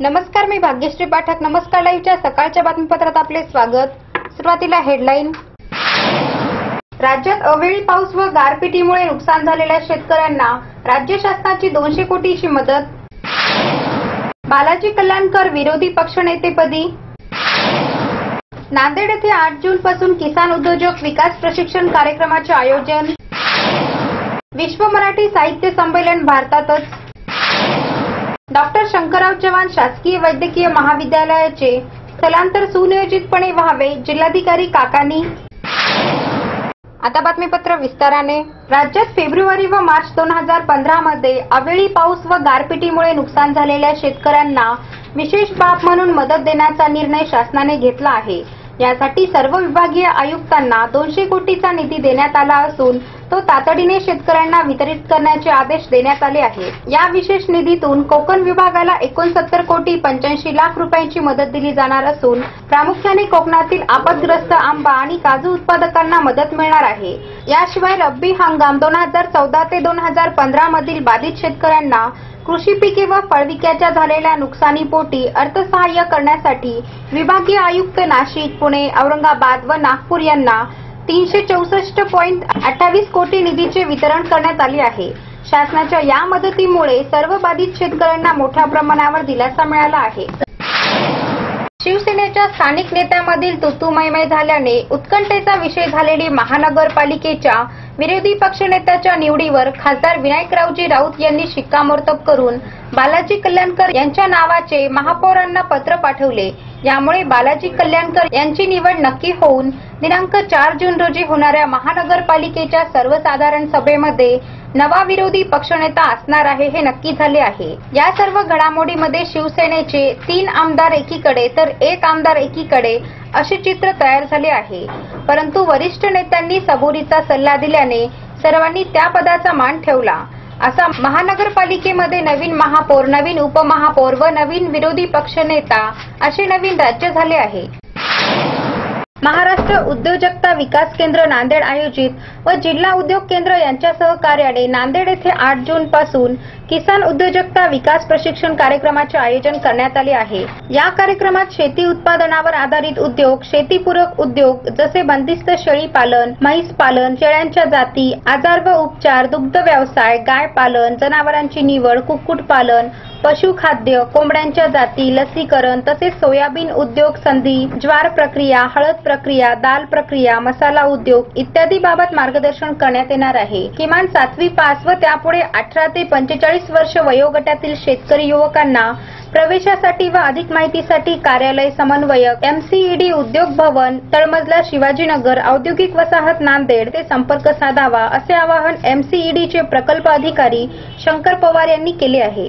नमस्कार मी भाग्यश्री पाठक. नमस्कार लाईव्हच्या सकाळच्या बातमीपत्रात आपले स्वागत. सुरुवातीला हेडलाईन. राज्यात अवेळी पाऊस व गारपिटीमुळे नुकसान झालेल्या शेतकऱ्यांना राज्य शासनाची दोनशे कोटीची मदत. बालाजी कल्याणकर विरोधी पक्षनेतेपदी. नांदेड येथे आठ जून पासून किसान उद्योजक विकास प्रशिक्षण कार्यक्रमाचे आयोजन. विश्व मराठी साहित्य संमेलन भारतातच. डॉक्टर शंकरराव चव्हाण शासकीय वैद्यकीय महाविद्यालयाचे स्थलांतर सुनियोजितपणे व्हावे जिल्हाधिकारी काकानी. आता बातमीपत्र विस्ताराने. राज्यात फेब्रुवारी व मार्च दोन हजार पंधरा मध्ये अवेळी पाऊस व गारपिटीमुळे नुकसान झालेल्या शेतकऱ्यांना विशेष बाब म्हणून मदत देण्याचा निर्णय शासनाने घेतला आहे. यासाठी सर्व विभागीय आयुक्तांना दोनशे कोटीचा निधी देण्यात आला असून तो तातडीने शेतकऱ्यांना वितरित करण्याचे आदेश देण्यात आले आहेत. या विशेष निधीतून कोकण विभागाला एकोणसत्तर कोटी पंच्याऐंशी लाख रुपयांची मदत दिली जाणार असून प्रामुख्याने कोकणातील आपदग्रस्त आंबा आणि काजू उत्पादकांना मदत मिळणार आहे. याशिवाय रब्बी हंगाम दोन हजार चौदा ते दोन हजार पंधरा मधील बाधित शेतकऱ्यांना कृषी पिके व फळविक्याच्या झालेल्या नुकसानीपोटी अर्थसहाय्य करण्यासाठी विभागीय आयुक्त नाशिक पुणे औरंगाबाद व नागपूर यांना तीनशे चौसष्ट पॉईंट अठ्ठावीस कोटी निधीचे वितरण करण्यात आले आहे. शासनाच्या या मदतीमुळे सर्व बाधित शेतकऱ्यांना मोठ्या प्रमाणावर दिलासा मिळाला आहे. शिवसेनेच्या स्थानिक नेत्यामधील तुतुमयमय झाल्याने उत्कंठेचा विषय झालेली महानगरपालिकेच्या विरोधी पक्षनेत्याच्या निवडीवर खासदार विनायकरावजी राऊत यांनी शिक्कामोर्तब करून बालाजी कल्याणकर यांच्या नावाचे महापौरांना पत्र पाठवले. यामुळे बालाजी कल्याणकर यांची निवड नक्की होऊन दिनांक चार जून रोजी होणाऱ्या महानगरपालिकेच्या सर्वसाधारण सभेमध्ये नवा विरोधी पक्षनेता असणार आहे हे नक्की झाले आहे. या सर्व घडामोडीमध्ये शिवसेनेचे तीन आमदार एकीकडे तर एक आमदार एकीकडे असे चित्र तयार झाले आहे. परंतु वरिष्ठ नेत्यांनी सबोरीचा सल्ला दिल्याने सर्वांनी त्या पदाचा मान ठेवला. असा महानगरपालिकेमध्ये नवीन महापौर नवीन उपमहापौर व नवीन विरोधी पक्षनेता असे नवीन राज्य झाले आहे. महाराष्ट्र उद्योजकता विकास केंद्र नांदेड आयोजित व जिल्हा उद्योग केंद्र यांच्या सहकार्याने नांदेड येथे आठ जून पासून किसान उद्योजकता विकास प्रशिक्षण कार्यक्रमाचे आयोजन करण्यात आले आहे. या कार्यक्रमात शेती उत्पादनावर आधारित उद्योग शेतीपूरक उद्योग जसे बंदिस्त शेळी पालन म्हैस पालन शेळ्यांच्या जाती आजार व उपचार दुग्ध व्यवसाय गाय पालन जनावरांची निवड कुक्कुट पालन पशुखाद्य कोंबड्यांच्या जाती लसीकरण तसेच सोयाबीन उद्योग संधी ज्वार प्रक्रिया हळद प्रक्रिया दाल प्रक्रिया मसाला उद्योग इत्यादी बाबत मार्गदर्शन करण्यात येणार आहे. किमान सातवी पास व त्यापुढे अठरा ते पंचेचाळीस वर्ष वयोगटातील शेतकरी युवकांना प्रवेशासाठी व अधिक माहितीसाठी कार्यालय समन्वयक एमसीईडी उद्योग भवन तळमजला शिवाजीनगर औद्योगिक वसाहत नांदेड ते संपर्क साधावा असे आवाहन एमसीईडीचे प्रकल्प अधिकारी शंकर पवार यांनी केले आहे.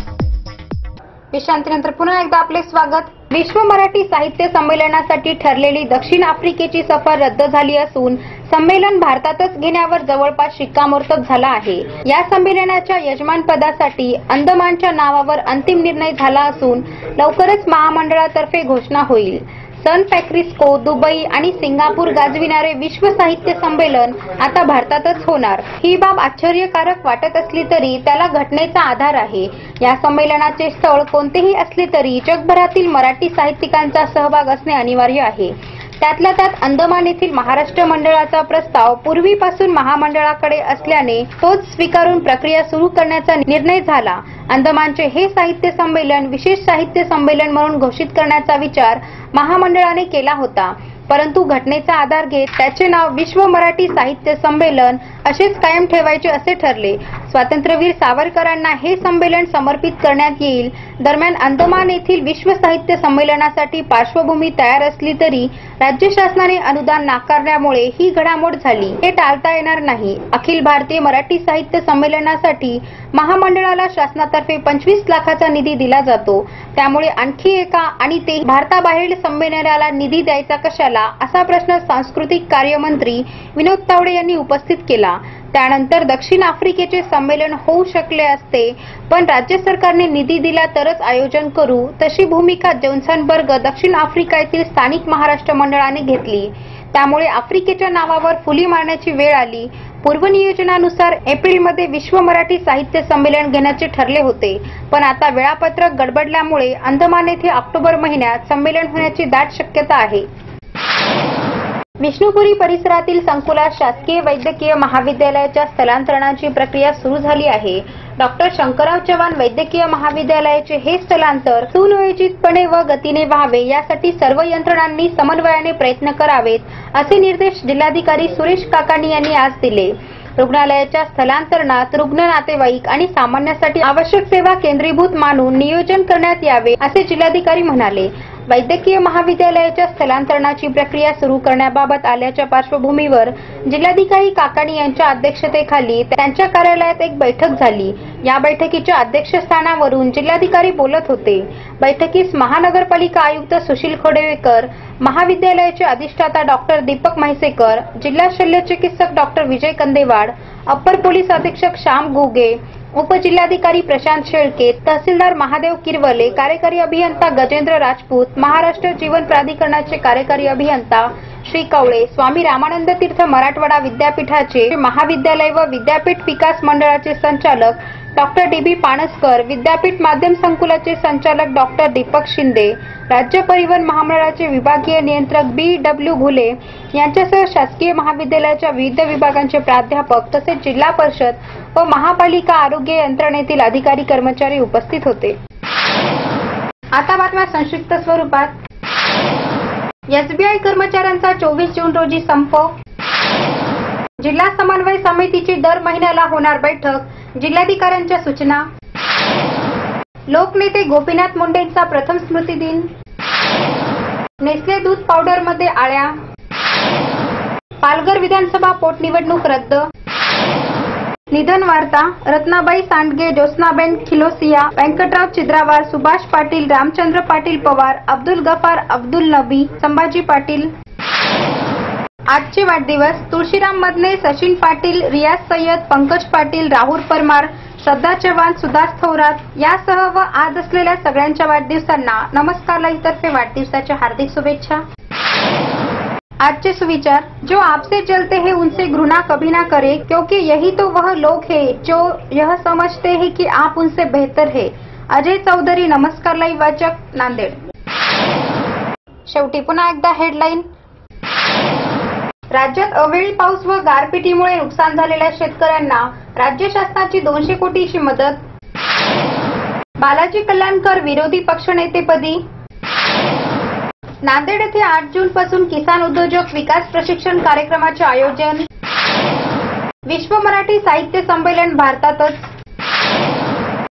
विश्रांतीनंतर पुन्हा एकदा आपले स्वागत. विश्व मराठी साहित्य संमेलनासाठी ठरलेली दक्षिण आफ्रिकेची सफर रद्द झाली असून संमेलन भारतातच घेण्यावर जवळपास शिक्कामोर्तब झाला आहे. या संमेलनाच्या यजमानपदासाठी अंदमानच्या नावावर अंतिम निर्णय झाला असून लवकरच महामंडळातर्फे घोषणा होईल. सन पॅक्रिस्को दुबई आणि सिंगापूर गाजविणारे विश्व साहित्य संमेलन आता भारतातच होणार. ही बाब आश्चर्यकारक वाटत असली तरी त्याला घटनेचा आधार आहे. या संमेलनाचे स्थळ कोणतेही असले तरी जगभरातील मराठी साहित्यिकांचा सहभाग असणे अनिवार्य आहे. त्यातल्या त्यात अंदमान येथील महाराष्ट्र मंडळाचा प्रस्ताव पूर्वीपासून महामंडळाकडे असल्याने तोच स्वीकारून प्रक्रिया सुरू करण्याचा निर्णय झाला. अंदमानचे हे साहित्य संमेलन विशेष साहित्य संमेलन म्हणून घोषित करण्याचा विचार महामंडळाने केला होता. परंतु घटनेचा आधार घेत त्याचे नाव विश्व मराठी साहित्य संमेलन असेच कायम ठेवायचे असे ठरले. स्वातंत्र्यवीर सावरकरांना हे संमेलन समर्पित करण्यात येईल. दरम्यान अंदमान येथील विश्व साहित्य संमेलनासाठी पार्श्वभूमी तयार असली तरी राज्य शासनाने अनुदान नाकारल्यामुळे ही घडामोड झाली. हे टाळता येणार नाही. अखिल भारतीय मराठी साहित्य संमेलनासाठी महामंडळाला शासनातर्फे पंचवीस लाखाचा निधी दिला जातो. त्यामुळे आणखी एका आणि ते भारताबाहेर संमेलनाला निधी द्यायचा कशाला? असा प्रश्न सांस्कृतिक कार्यमंत्री विनोद तावडे यांनी उपस्थित केला. त्यानंतर दक्षिण आफ्रिकेचे संमेलन होऊ शकले असते पण राज्य सरकारने निधी दिला तरच आयोजन करू तशी भूमिका जोन्सनबर्ग दक्षिण आफ्रिका येथील स्थानिक महाराष्ट्र मंडळाने घेतली. त्यामुळे आफ्रिकेच्या नावावर फुली मारण्याची वेळ आली. पूर्वनियोजनानुसार एप्रिलमध्ये विश्व मराठी साहित्य संमेलन घेण्याचे ठरले होते पण आता वेळापत्रक गडबडल्यामुळे अंदमान येथे ऑक्टोबर महिन्यात संमेलन होण्याची दाट शक्यता आहे. विष्णुपुरी परिसरातील संकुलात शासकीय वैद्यकीय महाविद्यालयाच्या स्थलांतरणाची प्रक्रिया सुरू झाली आहे. डॉक्टर शंकरराव चव्हाण वैद्यकीय महाविद्यालयाचे हे स्थलांतर सुनियोजितपणे व गतीने व्हावे यासाठी सर्व यंत्रणांनी समन्वयाने प्रयत्न करावेत असे निर्देश जिल्हाधिकारी सुरेश काकाणी यांनी आज दिले. रुग्णालयाच्या स्थलांतरणात रुग्ण नातेवाईक आणि सामान्यासाठी आवश्यक सेवा केंद्रीभूत मानून नियोजन करण्यात यावे असे जिल्हाधिकारी म्हणाले. वैद्यकीय महाविद्यालयाच्या स्थलांतरणाची प्रक्रिया सुरू करण्याबाबत आल्याच्या पार्श्वभूमीवर जिल्हाधिकारी काकाणी यांच्या अध्यक्षतेखाली त्यांच्या कार्यालयात एक बैठक झाली. या बैठकीच्या अध्यक्षस्थानावरून जिल्हाधिकारी बोलत होते. बैठकीस महानगरपालिका आयुक्त सुशील खोडेकर महाविद्यालयाचे अधिष्ठाता डॉक्टर दीपक म्हैसेकर जिल्हा शल्य चिकित्सक doctor Vijay Kandewad upper police अधीक्षक श्याम घुगे उपजिल्हाधिकारी प्रशांत शेळके तहसीलदार महादेव किरवले कार्यकारी अभियंता गजेंद्र राजपूत महाराष्ट्र जीवन प्राधिकरणाचे कार्यकारी अभियंता श्री कवळे स्वामी रामानंद तीर्थ मराठवाडा विद्यापीठाचे महाविद्यालय व विद्यापीठ विकास मंडळाचे संचालक डॉक्टर डी बी पाणसकर विद्यापीठ माध्यम संकुलाचे संचालक डॉक्टर दीपक शिंदे राज्य परिवहन महामंडळाचे विभागीय नियंत्रक बी डब्ल्यू घुले यांच्यासह शासकीय महाविद्यालयाच्या विविध विभागांचे प्राध्यापक तसेच जिल्हा परिषद व महापालिका आरोग्य यंत्रणेतील अधिकारी कर्मचारी उपस्थित होते. आता बातम्या संक्षिप्त स्वरूपात. एसबीआय कर्मचाऱ्यांचा चोवीस जून रोजी संप जिल्हा समन्वय समितीची दर महिन्याला होणार बैठक. जिल्हाधिकाऱ्यांच्या सूचना. लोकनेते गोपीनाथ मुंडेंचा प्रथम स्मृती दिन. नेसले दूध पावडरमध्ये आळ्या. पालघर विधानसभा पोटनिवडणूक रद्द. निधन वार्ता रत्नाबाई सांडगे ज्योत्नाबेन खिलोसिया व्यंकटराव चिद्रावार सुभाष पाटील रामचंद्र पाटील पवार अब्दुल गफार अब्दुल नबी संभाजी पाटील आजचे वाढदिवस तुळशीराम मधने सचिन पाटील रियाज सय्यद पंकज पाटील राहुल परमार श्रद्धा चव्हाण सुधास थोरात यासह व आज असलेल्या सगळ्यांच्या वाढदिवसांना नमस्कार लाईव्ह तर्फे वाढदिवसाच्या हार्दिक शुभेच्छा. आजचे सुविचार जो आपसे चलते हैं उनसे घृणा कभी ना करे क्योंकि यही तो वह लोग है जो यह समझते हैं कि आप उनसे बेहतर है। अजय चौधरी नमस्कार लाईव्ह वाचक नांदेड। शेवटी पुन्हा एकदा हेडलाईन राज्यात अवेळी पाऊस व गारपिटीमुळे नुकसान झालेल्या शेतकऱ्यांना राज्य शासनाची दोनशे कोटीची मदत. बालाजी कल्याणकर विरोधी पक्षनेतेपदी. नांदेड येथे आठ जून पासून किसान उद्योजक विकास प्रशिक्षण कार्यक्रमाचे आयोजन. विश्व मराठी साहित्य संमेलन भारतातच.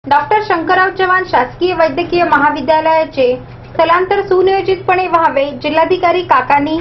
डॉक्टर शंकरराव चव्हाण शासकीय वैद्यकीय महाविद्यालयाचे स्थलांतर सुनियोजितपणे व्हावे जिल्हाधिकारी काकानी.